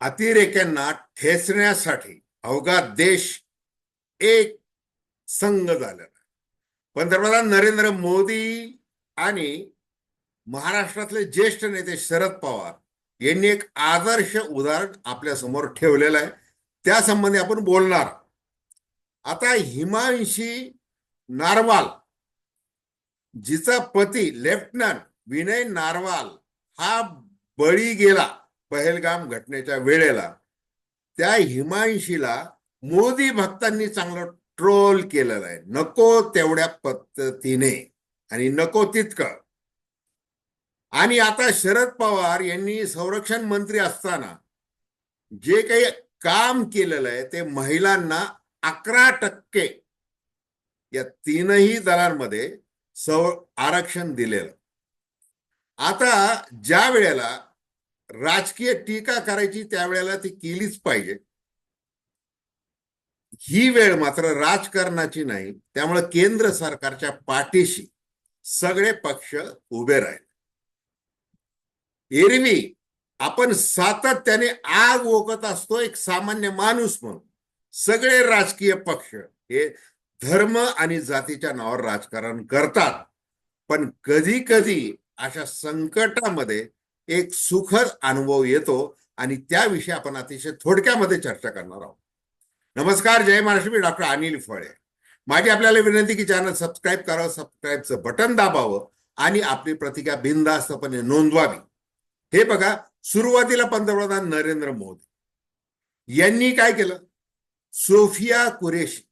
अतिरेक्यांना ठेचण्यासाठी अवघा देश एक संघ झालेला पंतप्रधान नरेंद्र मोदी आणि महाराष्ट्रातले ज्येष्ठ नेते शरद पवार यांनी एक आदर्श उदाहरण आपल्यासमोर ठेवलेलं आहे. त्या संबंधी आपण बोलणार. आता हिमांशी नारवाल जिचा पती लेफ्टनंट विनय नारवाल हा बळी गेला. पहलगाम घटनेच्या वेळेला त्या हिमांशीला मोदी भक्तांनी चांगलं ट्रोल केलेलं आहे. नको तेवढ्या पद्धतीने आणि नको तितकं. आणि आता शरद पवार यांनी संरक्षण मंत्री असताना जे काही काम केलेलं आहे ते महिलांना अकरा टक्के या तीनही दलांमध्ये सौ आरक्षण दिलेलं. आता ज्या वेळेला राजकीय टीका करायची त्यावेळेला ती केलीच पाहिजे. ही वेळ मात्र राजकारणाची नाही त्यामुळे केंद्र सरकारच्या पाठीशी सगळे पक्ष उभे राहिले. एरवी आपण सातत्याने आग ओकत असतो एक सामान्य माणूस म्हणून. सगळे राजकीय पक्ष हे धर्म आणि जातीच्या नावावर राजकारण करतात. पण कधी कधी अशा संकटामध्ये एक सुखद अनुभव येतो आणि त्याविषयी आपण अतिशय थोडक्यामध्ये चर्चा करणार आहोत. नमस्कार जय महाराष्ट्र मी डॉक्टर अनिल फळे. माझी आपल्याला विनंती की चॅनल सबस्क्राईब करावं सबस्क्राईबचं बटन दाबावं आणि आपली प्रतिक्रिया बिनधास्तपणे नोंदवावी. हे बघा सुरुवातीला पंतप्रधान नरेंद्र मोदी यांनी काय केलं? सोफिया कुरेशी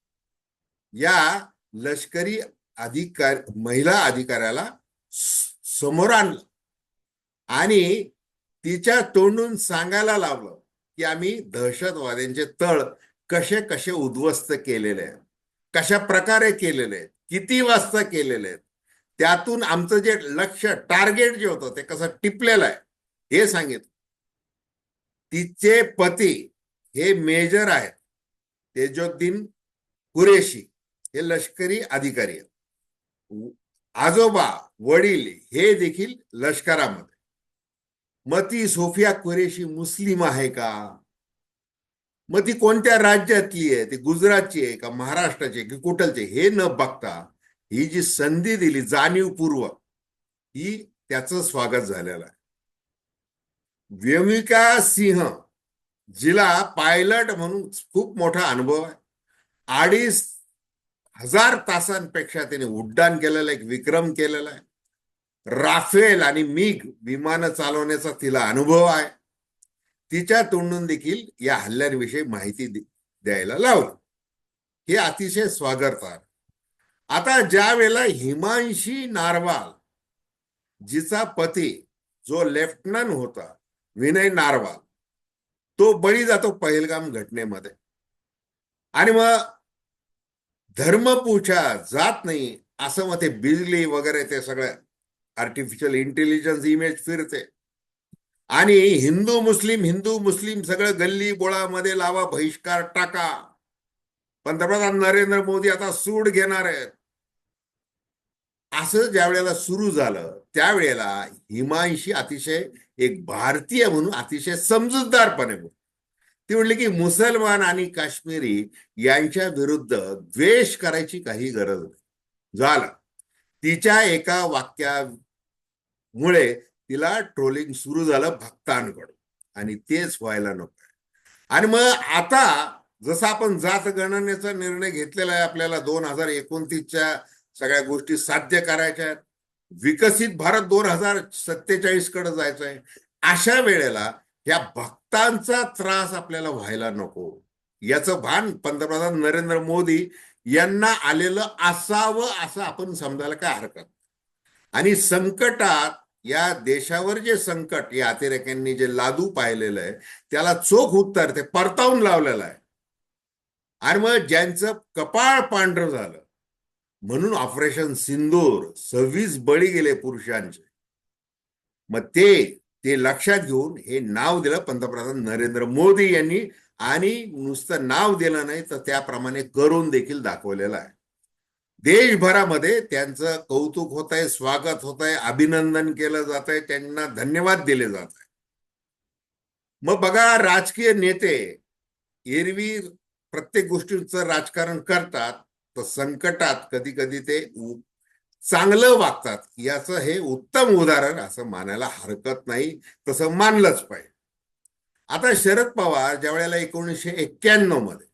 या लष्करी अधिकार महिला अधिकाऱ्याला समोर आणलं. आणि तिच्या तोंडून सांगायला लावलं की आम्ही दहशतवाद्यांचे तळ कसे कसे उद्ध्वस्त केलेले आहेत कशा प्रकारे केलेले आहेत किती वाजता केलेले आहेत त्यातून आमचं जे लक्ष टार्गेट जे होतं ते कसं टिपलेलं आहे हे सांगितलं. तिचे पती हे मेजर आहेत तेजोद्दीन कुरेशी हे लष्करी अधिकारी आहेत. आजोबा वडील हे देखील लष्करामध्ये मग ती सोफिया कुरेशी मुस्लिम आहे का? मग ती कोणत्या राज्यातली आहे? ती गुजरातची आहे का महाराष्ट्राची आहे की कुठलची हे न बघता ही जी संधी दिली जाणीवपूर्वक ही त्याचं स्वागत झालेलं आहे. व्यमिका सिंह जिला पायलट म्हणून खूप मोठा अनुभव आहे. अडीच हजार तासांपेक्षा तिने उड्डाण केलेलं आहे एक विक्रम केलेला आहे. राफेल आणि मिग विमानं चालवण्याचा तिला अनुभव आहे. तिच्या तोंडून देखील या हल्ल्यांविषयी माहिती द्यायला लावलं. हे अतिशय स्वागतार आता ज्या वेळेला हिमांशी नारवाल जिचा पती जो लेफ्टनंट होता विनय नारवाल तो बळी जातो पहिलगाम घटनेमध्ये. आणि मग धर्मपूछा जात नाही असं मग ते बिजली वगैरे ते सगळं आर्टिफिशियल इंटेलिजन्स इमेज फिरते. आणि हिंदू मुस्लिम हिंदू मुस्लिम सगळं गल्ली बोळामध्ये लावा बहिष्कार टाका. पंतप्रधान नरेंद्र मोदी आता सूड घेणार आहेत. असं ज्या वेळेला सुरू झालं त्यावेळेला हिमांशी अतिशय एक भारतीय म्हणून अतिशय समजूतदारपणे बोल ती म्हणली की मुसलमान आणि काश्मीरी यांच्या विरुद्ध द्वेष करायची काही गरज नाही. झालं. तिच्या एका वाक्या मुळे तिला ट्रोलिंग सुरू झालं भक्तांकडून. आणि तेच व्हायला नको. आणि मग आता जसं आपण जात गणनेचा निर्णय घेतलेला आहे आपल्याला दोन हजार एकोणतीसच्या सगळ्या गोष्टी साध्य करायच्या आहेत. विकसित भारत दोन हजार सत्तेचाळीसकडे जायचं आहे. अशा वेळेला या भक्तांचा त्रास आपल्याला व्हायला नको. याचं भान पंतप्रधान नरेंद्र मोदी यांना आलेलं असावं असं आपण समजायला काय हरकत आणि संकटात या देशावर जे संकट या अतिरेक्यांनी जे लादू पाहिलेलं आहे त्याला चोख उत्तर ते परतावून लावलेलं आहे. आणि मग ज्यांचं कपाळ पांढरं झालं म्हणून ऑपरेशन सिंदूर सव्वीस बळी गेले पुरुषांचे. मग ते ते लक्षात घेऊन हे नाव दिलं पंतप्रधान नरेंद्र मोदी यांनी आणि नुसतं नाव दिलं नाही तर त्याप्रमाणे करून देखील दाखवलेलं आहे. देशभरामध्ये त्यांचं कौतुक होत आहे स्वागत होत आहे अभिनंदन केलं जात आहे त्यांना धन्यवाद दिले जात आहे मग बघा राजकीय नेते एरवी प्रत्येक गोष्टीचं राजकारण करतात तर संकटात कधी कधी ते चांगलं वागतात. याचं हे उत्तम उदाहरण असं मानायला हरकत नाही तसं मानलंच पाहिजे. आता शरद पवार ज्या वेळेला एकोणीसशे एक्क्याण्णवमध्ये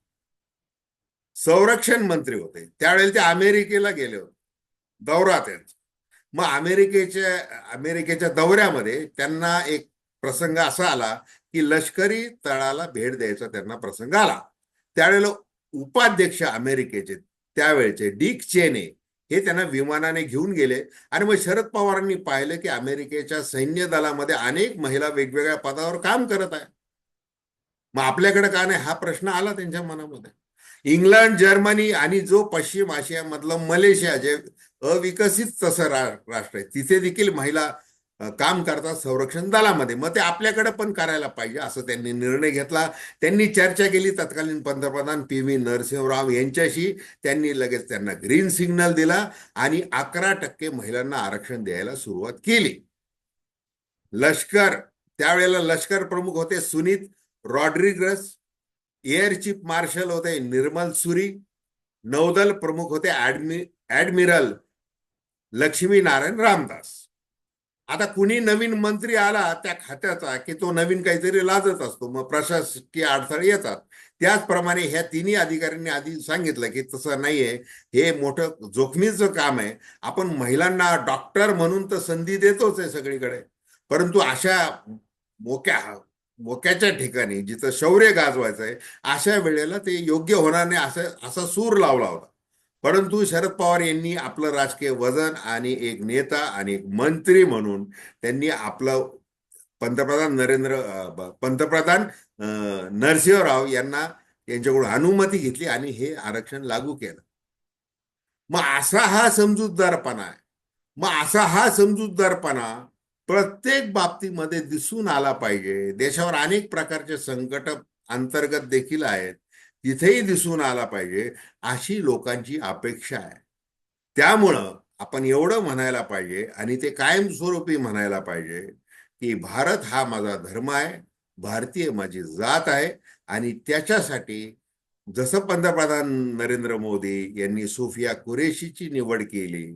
संरक्षण मंत्री होते. त्यावेळेला ते अमेरिकेला गेले होते. दौरा त्यांचा. मग अमेरिकेच्या अमेरिकेच्या दौऱ्यामध्ये त्यांना एक प्रसंग असा आला की लष्करी तळाला भेट द्यायचा त्यांना प्रसंग आला. त्यावेळेला उपाध्यक्ष अमेरिकेचे त्यावेळेचे डिक चेने हे त्यांना विमानाने घेऊन गेले. आणि मग शरद पवारांनी पाहिलं की अमेरिकेच्या सैन्य दलामध्ये अनेक महिला वेगवेगळ्या पदावर काम करत आहे मग आपल्याकडे का नाही? हा प्रश्न आला त्यांच्या मनामध्ये. इंग्लंड जर्मनी आणि जो पश्चिम आशियामधलं मलेशिया जे अविकसित तसं रा राष्ट्र आहे तिथे देखील महिला काम करतात संरक्षण दलामध्ये. मग ते आपल्याकडे पण करायला पाहिजे असं त्यांनी निर्णय घेतला. त्यांनी चर्चा केली तत्कालीन पंतप्रधान पी व्ही नरसिंहराव यांच्याशी. त्यांनी लगेच त्यांना ग्रीन सिग्नल दिला आणि अकरा टक्के महिलांना आरक्षण द्यायला सुरुवात केली. लष्कर त्यावेळेला लष्कर प्रमुख होते Sunith Rodrigues air chief marshal होते निर्मल सुरी नौदल प्रमुख होते ऍडमि ऍडमिरल लक्ष्मी नारायण रामदास. आता कुणी नवीन मंत्री आला त्या खात्याचा की तो नवीन काहीतरी लाजत असतो मग प्रशासकीय अडथळे येतात. त्याचप्रमाणे ह्या तिन्ही अधिकाऱ्यांनी आधी सांगितलं की तसं नाहीये हे मोठं जोखमीचं काम आहे. आपण महिलांना डॉक्टर म्हणून तर संधी देतोच आहे सगळीकडे. परंतु अशा मोक्या मोक्याच्या ठिकाणी जिथं शौर्य गाजवायचं आहे अशा वेळेला ते योग्य होणार नाही असं असा सूर लावला होता. परंतु शरद पवार यांनी आपलं राजकीय वजन आणि एक नेता आणि एक मंत्री म्हणून त्यांनी आपलं पंतप्रधान नरेंद्र पंतप्रधान नरसिंहराव यांना यांच्याकडून अनुमती घेतली आणि हे आरक्षण लागू केलं. मग असा हा समजूतदारपणा आहे. मग असा हा समजूतदारपणा प्रत्येक बाबतीमध्ये दिसून आला पाहिजे. देशावर अनेक प्रकारचे संकट अंतर्गत देखील आहेत. तिथेही दिसून आला पाहिजे अशी लोकांची अपेक्षा आहे. त्यामुळं आपण एवढं म्हणायला पाहिजे आणि ते कायमस्वरूपी म्हणायला पाहिजे की भारत हा माझा धर्म आहे भारतीय माझी जात आहे आणि त्याच्यासाठी जसं पंतप्रधान नरेंद्र मोदी यांनी सोफिया कुरेशीची निवड केली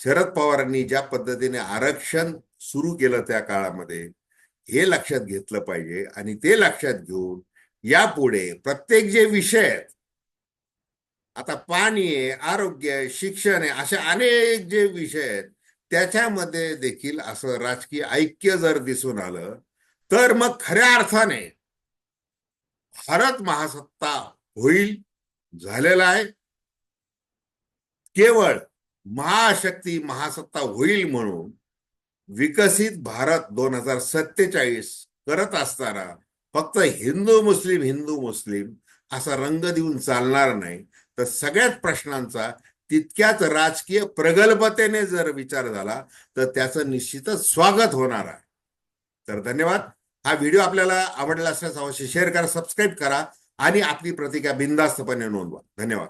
शरद पवारांनी ज्या पद्धतीने आरक्षण सुरू केलं त्या काळामध्ये हे लक्षात घेतलं पाहिजे आणि ते लक्षात घेऊन यापुढे प्रत्येक जे विषय आहेत आता पाणी आहे आरोग्य आहे शिक्षण आहे असे अनेक जे विषय आहेत त्याच्यामध्ये देखील असं राजकीय ऐक्य जर दिसून आलं तर मग खऱ्या अर्थाने भारत महासत्ता होईल झालेला आहे. केवळ महाशक्ती महासत्ता होईल म्हणून विकसित भारत दोन हजार सत्तेचाळीस करत असताना फक्त हिंदू मुस्लिम हिंदू मुस्लिम असा रंग देऊन चालणार नाही. तर सगळ्याच प्रश्नांचा तितक्याच राजकीय प्रगल्भतेने जर विचार झाला तर त्याचं निश्चितच स्वागत होणार आहे. तर धन्यवाद. हा व्हिडिओ आपल्याला आवडला असल्यास अवश्य शेअर करा सबस्क्राईब करा आणि आपली प्रतिक्रिया बिनधास्तपणे नोंदवा. धन्यवाद.